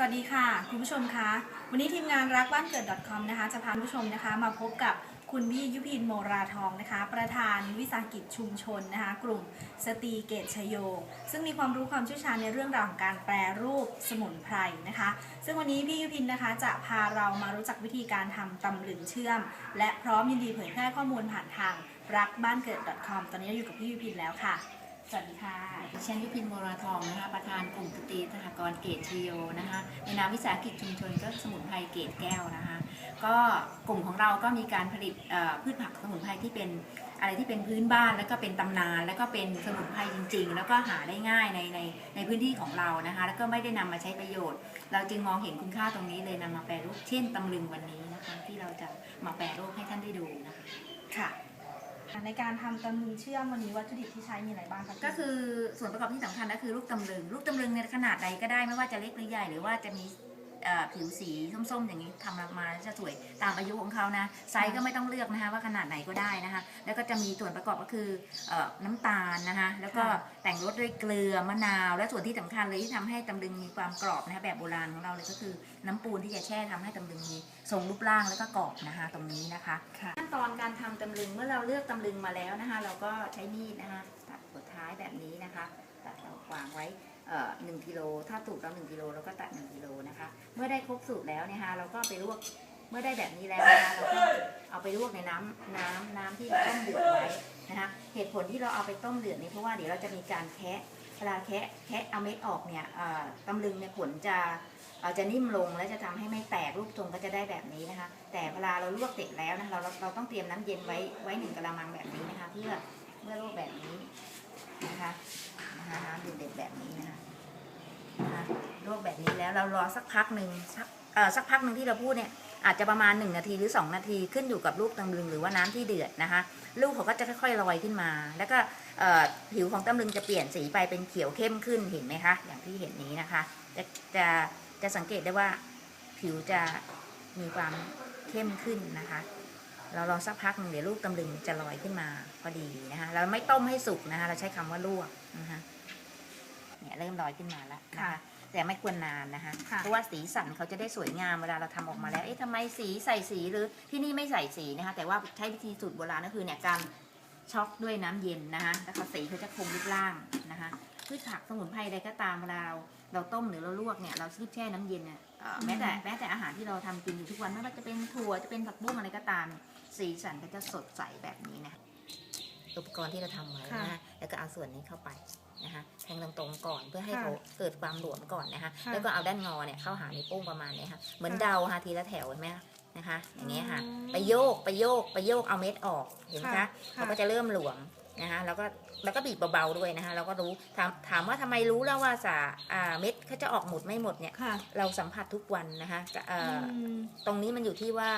สวัสดีค่ะ คุณผู้ชมคะ วันนี้ทีมงานรักบ้านเกิด .com นะคะ จะพาคุณผู้ชมนะคะ มาพบกับคุณพี่ยุพินโมราทองนะคะ ประธานวิสาหกิจชุมชนนะคะ กลุ่มสตรีเกตชโย ซึ่งมีความรู้ความเชี่ยวชาญในเรื่องราวของการแปรรูปสมุนไพรนะคะ ซึ่งวันนี้พี่ยุพินนะคะ จะพาเรามารู้จักวิธีการทำตำลึงเชื่อม และพร้อมยินดีเผยแพร่ข้อมูลผ่านทางรักบ้านเกิด .com ตอนนี้อยู่กับพี่ยุพินแล้วค่ะ สวัสดีค่ะดิฉันยุพินโมราทองนะคะ ประธานกลุ่มสตรีสหกรณ์เกตชีโยนะคะในนามวิสาหกิจชุมชนก็สมุนไพรเกตแก้วนะคะ ก็กลุ่มของเราก็มีการผลิตพืชผักสมุนไพรที่เป็นอะไรที่เป็นพื้นบ้านแล้วก็เป็นตำนานแล้วก็เป็นสมุนไพรจริง ๆ แล้วก็หาได้ง่ายในในในพื้นที่ของเรานะคะ แล้วก็ไม่ได้นำมาใช้ประโยชน์ เราจึงมองเห็นคุณค่าตรงนี้เลยนำมาแปรรูปเช่นตำลึงวันนี้นะคะ ที่เราจะมาแปรรูปให้ท่านได้ดูนะคะค่ะ ในการทำตำลึงเชื่อมวันนี้วัตถุดิบที่ใช้มีอะไรบ้างคะก็คือส่วนประกอบที่สำคัญก็คือลูกตำลึง ลูกตำลึงในขนาดใดก็ได้ไม่ว่าจะเล็กหรือใหญ่หรือว่าจะมี ผิวสีส้มๆอย่างนี้ทำออกมาจะสวยตามอายุของเขานะไซส์ก็ไม่ต้องเลือกนะคะว่าขนาดไหนก็ได้นะคะแล้วก็จะมีส่วนประกอบก็คือเอ่อน้ำตาลนะคะแล้วก็แต่งรสด้วยเกลือมะนาว และส่วนที่สำคัญเลยที่ทำให้ตำลึงมีความกรอบนะคะแบบโบราณของเราเลยก็คือน้ำปูนที่จะแช่ทำให้ตำลึงมีทรงรูปร่างแล้วก็กรอบนะคะตรงนี้นะคะค่ะขั้นตอนการทำตำลึงเมื่อเราเลือกตำลึงมาแล้วนะคะ เราก็ใช้มีดนะคะตัดหัวท้ายแบบนี้นะคะตัดเราวางไว้เอ่อ หนึ่งกิโลถ้าสูตรเราหนึ่งกิโลเราก็ตัดหนึ่งกิโลนะคะ เมื่อได้ครบสูตรแล้วเนี่ยค่ะเราก็ไปลวกเมื่อได้แบบนี้แล้วนะคะเราก็เอาไปลวกในน้ำน้ำน้ำที่เราต้มเดือดไว้นะคะเหตุผลที่เราเอาไปต้มเดือดนี่เพราะว่าเดี๋ยวเราจะมีการแคะเวลาแคะแคะเอาเม็ดออกเนี่ยเอ่อตำลึงเนี่ยผลจะเราจะนิ่มลงและจะทำให้ไม่แตกรูปทรงก็จะได้แบบนี้นะคะ แต่เวลาเราลวกเสร็จแล้วนะคะเราเราเราต้องเตรียมน้ำเย็นไว้ไว้หนึ่งกะละมังแบบนี้นะคะ เพื่อเมื่อลวกแบบนี้ นะคะนะคะน้ำเด็ดๆแบบนี้นะคะนะคะลวกแบบนี้แล้วเรารอสักพักหนึ่งสักเอ่อสักพักหนึ่งที่เราพูดเนี่ยอาจจะประมาณ 1 นาทีหรือ 2 นาทีขึ้นอยู่กับลูกตำลึงหรือว่าน้ำที่เดือดนะคะลูกเขาก็จะค่อยๆลอยขึ้นมา แล้วก็เอ่อผิวของตำลึงจะเปลี่ยนสีไปเป็นเขียวเข้มขึ้นเห็นไหมคะอย่างที่เห็นนี้นะคะ จะจะจะสังเกตได้ว่าผิวจะมีความเข้มขึ้นนะคะ เรารอสักพักหนึ่งเดี๋ยวลูกตำลึงจะลอยขึ้นมาพอดีนะคะเราไม่ต้มให้สุกนะคะ เราใช้คำว่าลวกนะคะเนี่ยเริ่มลอยขึ้นมาแล้วนะคะค่ะ แต่ไม่ควรนานนะคะค่ะเพราะว่าสีสันเขาจะได้สวยงามเวลาเราทำออกมาแล้วเอ๊ะทำไมสีใส่สีหรือที่นี่ไม่ใส่สีนะคะ แต่ว่าใช้วิธีสูตรโบราณก็คือเนี่ยการช็อกด้วยน้ำเย็นนะคะแล้วก็สีเขาจะคงรูปร่างนะคะพืชผักสมุนไพรใดก็ตามเวลาเราเราต้มหรือเราลวกเนี่ยเรารีบแช่น้ำเย็นเนี่ย เอ่อแม้แต่แม้แต่อาหารที่เราทำกินอยู่ทุกวันไม่ว่าจะเป็นถั่วจะเป็นผักบุ้งอะไรก็ตามเนี่ยสีสันก็จะสดใสแบบนี้นะ อุปกรณ์ที่เราทำไว้ค่ะนะคะแล้วก็เอาส่วนนี้เข้าไปนะคะแทงตรงๆก่อนเพื่อให้ค่ะเขาเกิดความหลวมก่อนนะคะค่ะแล้วก็เอาด้านงอเนี่ยเข้าหาในวโป้งประมาณเนี้ยค่ะเหมือนค่ะเดาค่ะทีละแถวเห็นไหมคะนะคะอย่างเงี้ยค่ะอืมไปโยกไปโยกไปโยกเอาเม็ดออกเห็นไหมค่ะคะค่ะเราก็จะเริ่มหลวม นะคะแล้วก็แล้วก็บีบเบาๆด้วยนะคะเราก็รู้ถามถามว่าทำไมรู้แล้วว่าสาอ่าเม็ดเขาจะออกหมดไม่หมดเนี่ยค่ะเราสัมผัสทุกวันนะคะจะเอ่ออมตรงนี้มันอยู่ที่ว่า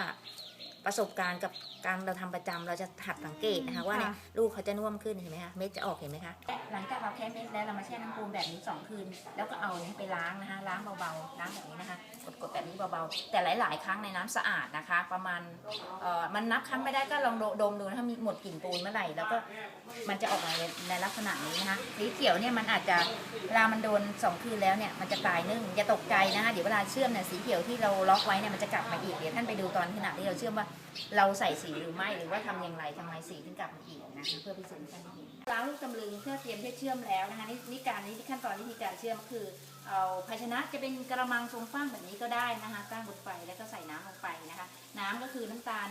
ประสบการณ์กับการเราทำประจำเราจะหัดสังเกตนะคะว่าเนี่ยค่ะลูกเขาจะน่วมขึ้นเห็นไหมคะเม็ดจะออกเห็นไหมคะหลังจากเราแค่เม็ดแล้วเรามาแช่น้ำปูนแบบนี้สองคืน แล้วก็เอานี้ไปล้างนะคะล้างเบาๆล้างแบบนี้นะคะกดๆแบบนี้เบาๆแต่หลาย ๆ ครั้งในน้ำสะอาดนะคะ ประมาณเอ่อมันนับครั้งไม่ได้ก็ลองดมดูนะคะมีหมดกลิ่นปูนเมื่อไหร่แล้วก็มันจะออกมาในในลักษณะนี้นะคะสีเขียวเนี่ยมันอาจจะเวลามันโดนสองคืนแล้วเนี่ยมันจะตายนึ่งอย่าตกใจนะคะเดี๋ยวเวลาเชื่อมเนี่ยสีเขียวที่เราล็อกไว้เนี่ยมันจะกลับมาอีกเดี๋ยวท่านไปดูตอนขณะที่เราเชื่อมว่าเราใส่สีหรือไม่หรือว่าทำอย่างไรทำไมสีถึงกลับมาอีกนะคะเพื่อพิสูจน์ให้ท่านได้เห็นล้างลูกตำลึงเพื่อเตรียมที่จะเชื่อมแล้วนะคะนี่นี่การนี้ขั้นตอนวิธีการเชื่อมก็คือเอาภาชนะจะเป็นกระมังทรงฟ้างแบบนี้ก็ได้นะคะตั้งบนไฟแล้วก็ใส่น้ำลงไปนะคะ น้ำก็คือน้ำตาล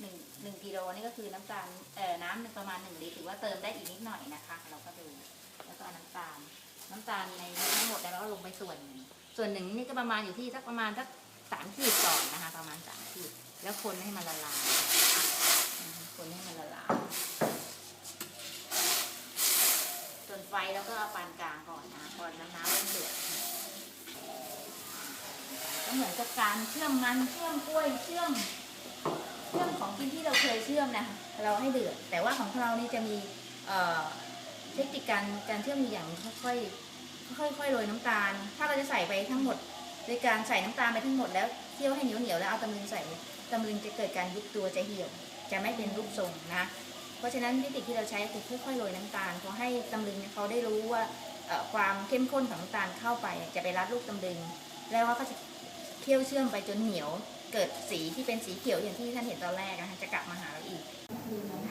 หนึ่งหนึ่งกิโลนี่ก็คือน้ำตาลเอ่อน้ำหนึ่งประมาณหนึ่งลิตรถือว่าเติมได้อีกนิดหน่อยนะคะ เราก็ดูแล้วก็น้ำตาล น้ำตาลในทั้งหมดแล้วเราก็ลงไปส่วน ส่วนหนึ่งนี่ก็ประมาณอยู่ที่สักประมาณสักสามขีดก่อนนะคะ ประมาณสามขีด แล้วคนให้มันละลายคนให้มันละลายส่วนไฟแล้วก็เอาปานกลางก่อนนะก่อนน้ำน้ำเริ่มเดือดก็เหมือนกับการเชื่อมมันเชื่อมกล้วยเชื่อมเชื่อมของกินที่เราเคยเชื่อมนะเราให้เดือด แต่ว่าของเรานี่จะมีเทคนิคการการเชื่อมมีอย่างค่อยๆค่อยๆโรยน้ำตาล ถ้าเราจะใส่ไปทั้งหมดโดยการใส่น้ำตาลไปทั้งหมดแล้วเคี่ยวให้เหนียวเหนียวแล้วเอาตำลึงใส่ ตำลึงจะเกิดการยุบตัวจะเหี่ยว จะไม่เป็นรูปทรงนะ เพราะฉะนั้นเทคนิคที่เราใช้คือค่อยๆโรยน้ำตาลเพราะให้ตำลึงเขาได้รู้ว่าความเข้มข้นของน้ำตาลเข้าไปจะไปรัดลูกตำลึง แล้วเราก็จะเคี่ยวเชื่อมไปจนเหนียว เกิดสีที่เป็นสีเขียวอย่างที่ท่านเห็นตอนแรกนะคะจะกลับมาหาเราอีก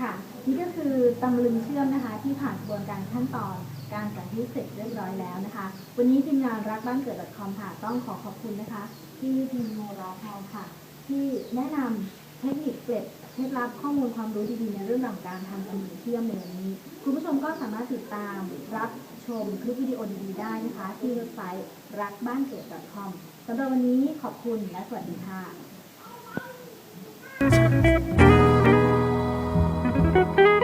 ค่ะนี่ก็คือตำลึงเชื่อมนะคะที่ผ่านกระบวนการขั้นตอนการสาธิตเสร็จเรียบร้อยแล้วนะคะ วันนี้ทีมงานรักบ้านเกิด .com ค่ะต้องขอขอบคุณนะคะ ที่ทีมโมราทองค่ะ ที่แนะนำเทคนิคเกร็ดเคล็ดลับข้อมูลความรู้ดีๆในเรื่องของการทำตำลึงเชื่อมในวันนี้ คุณผู้ชมก็สามารถติดตามรับชมคลิปวิดีโอดีๆได้นะคะ ที่เว็บไซต์รักบ้านเกิด .com สำหรับวันนี้ขอบคุณและสวัสดีค่ะ Thank